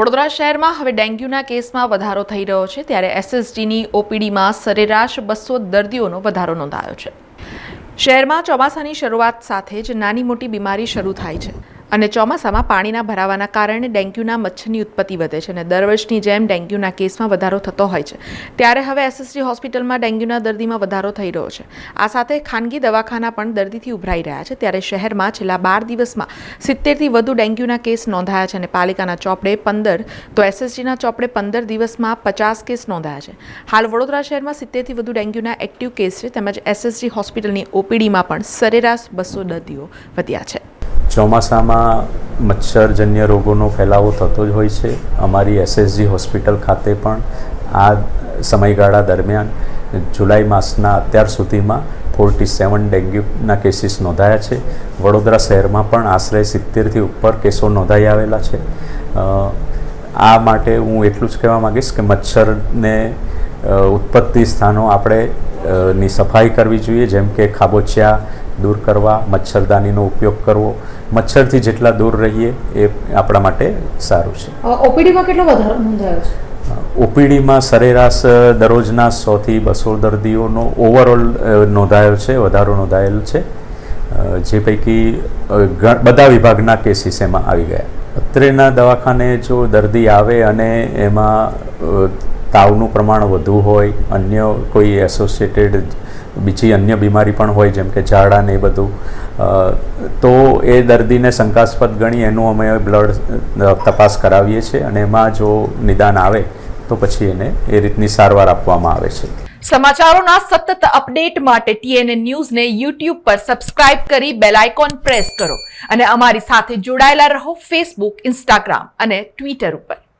વડોદરા શહેરમાં હવે ડેન્ગ્યુના કેસમાં વધારો થઈ રહ્યો છે, ત્યારે એસએસડીની ઓપીડીમાં સરેરાશ બસો દર્દીઓનો વધારો નોંધાયો છે. શહેરમાં ચોમાસાની શરૂઆત સાથે જ નાની મોટી બીમારી શરૂ થાય છે. અને ચોમાસામાં પાણીના ભરાવાના કારણે ડેન્ગ્યુના મચ્છરની ઉત્પત્તિ વધે છે અને દર વર્ષની જેમ ડેન્ગ્યુના કેસમાં વધારો થતો હોય છે. ત્યારે હવે એસએસજી હોસ્પિટલમાં ડેન્ગ્યુના દર્દીમાં વધારો થઈ રહ્યો છે. આ સાથે ખાનગી દવાખાના પણ દર્દીથી ઉભરાઈ રહ્યા છે. ત્યારે શહેરમાં છેલ્લા બાર દિવસમાં સિત્તેરથી વધુ ડેન્ગ્યુના કેસ નોંધાયા છે અને પાલિકાના ચોપડે પંદર, તો એસએસજીના ચોપડે પંદર દિવસમાં પચાસ કેસ નોંધાયા છે. હાલ વડોદરા શહેરમાં સિત્તેરથી વધુ ડેન્ગ્યુના એક્ટિવ કેસ છે. તેમજ એસએસજી હોસ્પિટલની ઓપીડીમાં પણ સરેરાશ બસો દર્દીઓ વધ્યા છે. ચોમાસામાં મચ્છરજન્ય રોગોનો ફેલાવો થતો જ હોય છે. અમારી એસએસજી હોસ્પિટલ ખાતે પણ આ સમયગાળા દરમિયાન જુલાઈ માસના અત્યાર સુધીમાં ફોર્ટી સેવન ડેન્ગ્યુના કેસીસ નોંધાયા છે. વડોદરા શહેરમાં પણ આશરે સિત્તેરથી ઉપર કેસો નોંધાઈ આવેલા છે. આ માટે હું એટલું જ કહેવા માગીશ કે મચ્છરને ઉત્પત્તિ સ્થાનો આપણે ની સફાઈ કરવી જોઈએ, જેમ કે ખાબોચિયા દૂર કરવા મચ્છરદાનીનો ઉપયોગ કરવો. મચ્છરથી જેટલા દૂર રહીએ એ આપણા માટે સારું છે. ઓપીડીમાં કેટલો વધારો નોંધાયો છે? ઓપીડીમાં સરેરાશ દરરોજના સોથી બસો દર્દીઓનો ઓવરઓલ નોંધાયો છે વધારો નોંધાયેલ છે. જે પૈકી બધા વિભાગના કેસીસ એમાં આવી ગયા. અત્રેના દવાખાને જો દર્દી આવે અને એમાં તાવનું પ્રમાણ વધુ હોય અન્ય કોઈ એસોસિએટેડ બીજી અન્ય બીમારી પણ હોય જેમ કે ઝાડા ને એ બધું. તો એ દર્દીને શંકાસ્પદ ગણી એનું અમે બ્લડ તપાસ કરાવીએ છીએ અને એમાં જો નિદાન આવે તો પછી એને એ રીતની સારવાર આપવામાં આવે છે. સમાચારોના સતત અપડેટ માટે ટીએનએ ન્યૂઝને યુટ્યુબ પર સબસ્ક્રાઇબ કરી બેલ આઇકોન પ્રેસ કરો અને અમારી સાથે જોડાયેલા રહો ફેસબુક, ઇન્સ્ટાગ્રામ અને ટ્વિટર ઉપર.